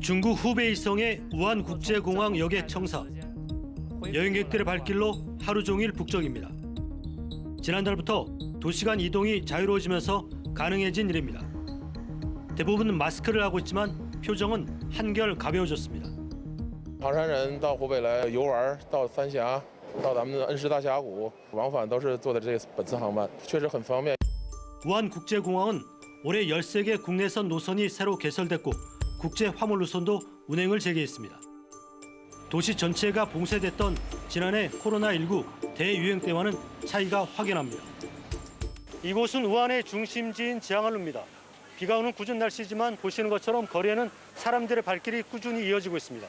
중국 후베이성의 우한국제공항 역의 청사. 여행객들의 발길로 하루 종일 북적입니다. 지난달부터 도시간 이동이 자유로워지면서 가능해진 일입니다. 대부분은 마스크를 하고 있지만 표정은 한결 가벼워졌습니다. 唐山人到湖北来游玩，到三峡，到咱们的恩施大峡谷，往返都是坐的这个本次航班，确实很方便。 우한국제공항은 올해 13개 국내선 노선이 새로 개설됐고 국제 화물 노선도 운행을 재개했습니다. 도시 전체가 봉쇄됐던 지난해 코로나19 대유행 때와는 차이가 확연합니다. 이곳은 우한의 중심지인 지항을루입니다. 비가 오는 궂은 날씨지만 보시는 것처럼 거리에는 사람들의 발길이 꾸준히 이어지고 있습니다.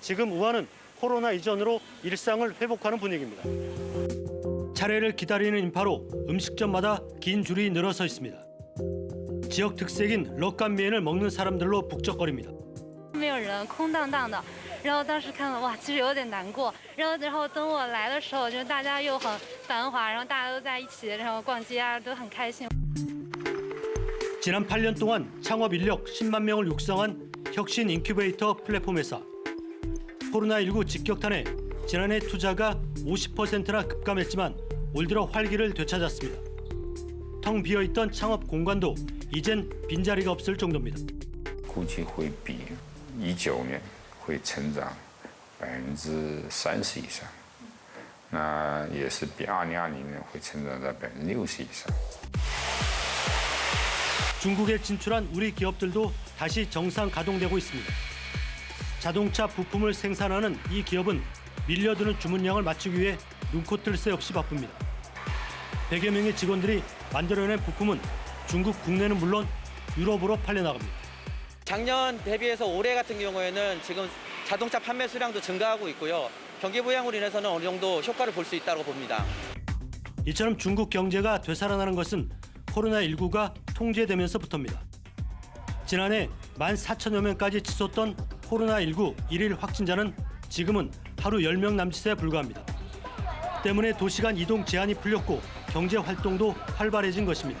지금 우한은 코로나 이전으로 일상을 회복하는 분위기입니다. 차례를 기다리는 인파로 음식점마다 긴 줄이 늘어서 있습니다. 지역 특색인 럭간미엔을 먹는 사람들로 북적거립니다. 没有人，空荡荡的。然后当时看了，哇，其实有点难过。然后，然后等我来的时候，就是大家又很繁华，然后大家都在一起，然后逛街啊，都很开心。 지난 8년 동안 창업 인력 10만 명을 육성한 혁신 인큐베이터 플랫폼 회사. 코로나19 직격탄에 지난해 투자가 50%나 급감했지만 올 들어 활기를 되찾았습니다. 텅 비어있던 창업 공간도 이젠 빈자리가 없을 정도입니다. 估计会比一九年会成长百分之三十以上，那也是比二零二零年会成长在百分之六十以上。 중국에 진출한 우리 기업들도 다시 정상 가동되고 있습니다. 자동차 부품을 생산하는 이 기업은 밀려드는 주문량을 맞추기 위해 눈코 뜰 새 없이 바쁩니다. 100여 명의 직원들이 만들어낸 부품은 중국 국내는 물론 유럽으로 팔려나갑니다. 작년 대비해서 올해 같은 경우에는 지금 자동차 판매 수량도 증가하고 있고요. 경기 부양으로 인해서는 어느 정도 효과를 볼 수 있다고 봅니다. 이처럼 중국 경제가 되살아나는 것은 코로나19가 통제되면서부터입니다. 지난해 14,000여 명까지 치솟던 코로나19 일일 확진자는 지금은 하루 10명 남짓에 불과합니다. 때문에 도시간 이동 제한이 풀렸고 경제 활동도 활발해진 것입니다.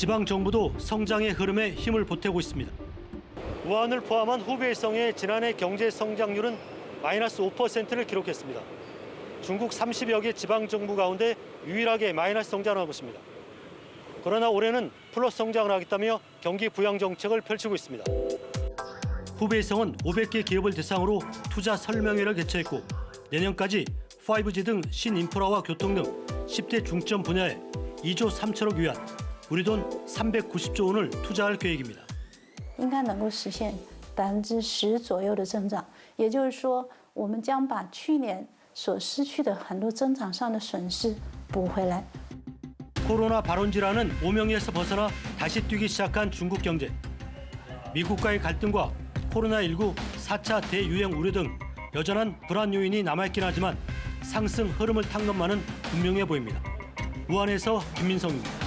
지방 정부도 성장의 흐름에 힘을 보태고 있습니다. 우한을 포함한 후베이성의 지난해 경제 성장률은 마이너스 5%를 기록했습니다. 중국 30여 개 지방 정부 가운데 유일하게 마이너스 성장을 하고 있습니다. 그러나 올해는 플러스 성장을 하겠다며 경기 부양 정책을 펼치고 있습니다. 후베이성은 500개 기업을 대상으로 투자 설명회를 개최했고 내년까지 5G 등 신인프라와 교통 등 10대 중점 분야에 2조 3천억 위안, 우리 돈 390조 원을 투자할 계획입니다. 应该能够实现百分之十左右的增长。也就是说，我们将把去年所失去的很多增长上的损失补回来。 코로나 발원지라는 오명에서 벗어나 다시 뛰기 시작한 중국 경제. 미국과의 갈등과 코로나19 4차 대유행 우려 등 여전한 불안 요인이 남아있긴 하지만 상승 흐름을 탄 것만은 분명해 보입니다. 우한에서 김민성입니다.